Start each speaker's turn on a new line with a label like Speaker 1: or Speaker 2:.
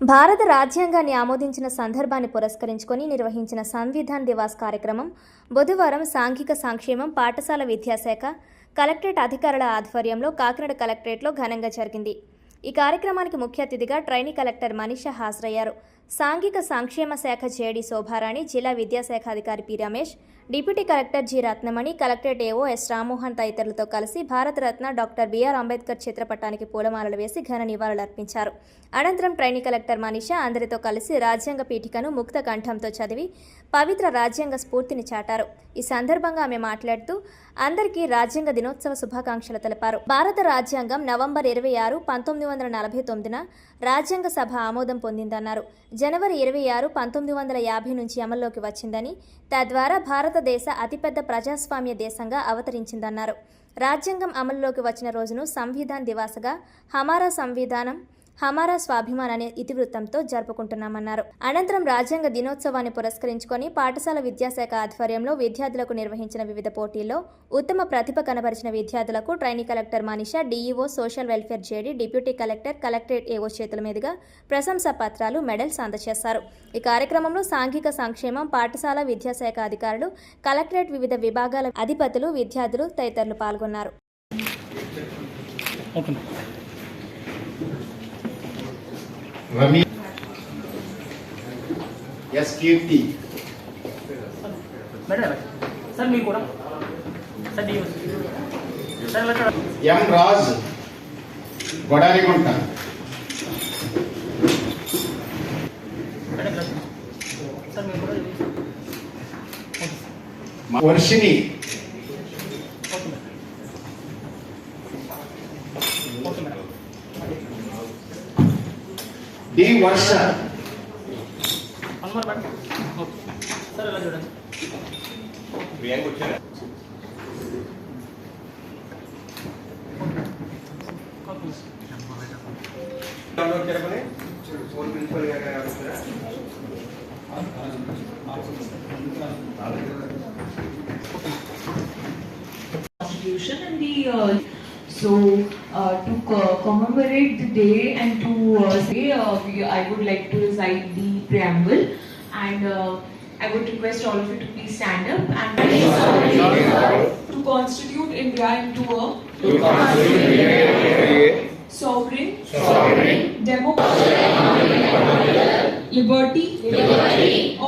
Speaker 1: భారత రాజ్యాంగాన్ని ఆమోదించిన సందర్భాన్ని పురస్కరించుకొని నిర్వహించిన సంవిధాన్ దివాస్ కార్యక్రమం బుధవారం సాంఘిక సంక్షేమం పాఠశాల విద్యాశాఖ కలెక్టరేట్ అధికారుల ఆధ్వర్యంలో కాకినాడ కలెక్టరేట్లో ఘనంగా జరిగింది. ఈ కార్యక్రమానికి ముఖ్య అతిథిగా ట్రైనీ కలెక్టర్ మనీషా హాజరయ్యారు. సాంఘిక సంక్షేమ శాఖ జేడి శోభారాణి జిల్లా విద్యాశాఖ అధికారి P Ramesh deputy collector G Ratnamani collectorate AO S Rammohan తదితరులతో కలిసి భారతరత్న డాక్టర్ బిఆర్ అంబేద్కర్ చిత్రపటానికి పూలమాలలు వేసి ఘన నివాళులర్పించారు అనంతరం ట్రైనీ కలెక్టర్ మనీషా అందరితో కలిసి రాజ్యాంగ పీఠికను ముక్త కంఠంతో చదివి పవిత్ర రాజ్యాంగ స్ఫూర్తిని చాటారు. ఈ సందర్భంగా ఆమె మాట్లాడుతూ అందరికీ రాజ్యాంగ దినోత్సవ శుభాకాంక్షలు తెలిపారు. భారత రాజ్యాంగం నవంబర్ ఇరవై ఆరు పంతొమ్మిది వందల నలభై తొమ్మిదిన రాజ్యాంగ సభ ఆమోదం పొందిందన్నారు. జనవరి ఇరవై ఆరు పంతొమ్మిది వందల యాభై నుంచి అమల్లోకి వచ్చిందని తద్వారా భారతదేశ అతిపెద్ద ప్రజాస్వామ్య దేశంగా అవతరించిందన్నారు. రాజ్యాంగం అమల్లోకి వచ్చిన రోజును సంవిధాన్ దివాసగా హమారా సంవిధానం హమారా స్వాభిమాన్ అనే ఇతివృత్తంతో జరుపుకుంటున్నామన్నారు. అనంతరం రాజ్యాంగ దినోత్సవాన్ని పురస్కరించుకొని పాఠశాల విద్యాశాఖ ఆధ్వర్యంలో విద్యార్థులకు నిర్వహించిన వివిధ పోటీల్లో ఉత్తమ ప్రతిభ కనబరిచిన విద్యార్థులకు trainee collector Manisha DEO social welfare JD deputy collector collectorate AO చేతుల మీదుగా ప్రశంసా పత్రాలు మెడల్స్ అందజేశారు. ఈ కార్యక్రమంలో సాంఘిక సంక్షేమం పాఠశాల విద్యాశాఖ అధికారులు కలెక్టరేట్ వివిధ విభాగాల అధిపతులు విద్యార్థులు తదితరులు పాల్గొన్నారు.
Speaker 2: Okay Rami S
Speaker 3: Keerthi sir మీరు కూడా. M Raj Godarigunta madam
Speaker 2: D Varsha
Speaker 3: one more madam okay sir ఇలా చూడండి okay
Speaker 4: constitution and the uh, so uh, to co- commemorate the day and to uh, say uh, we, I would like to recite the preamble. And uh, I would request all of you to please stand up and to constitute India into a sovereign, democratic, liberty, thought,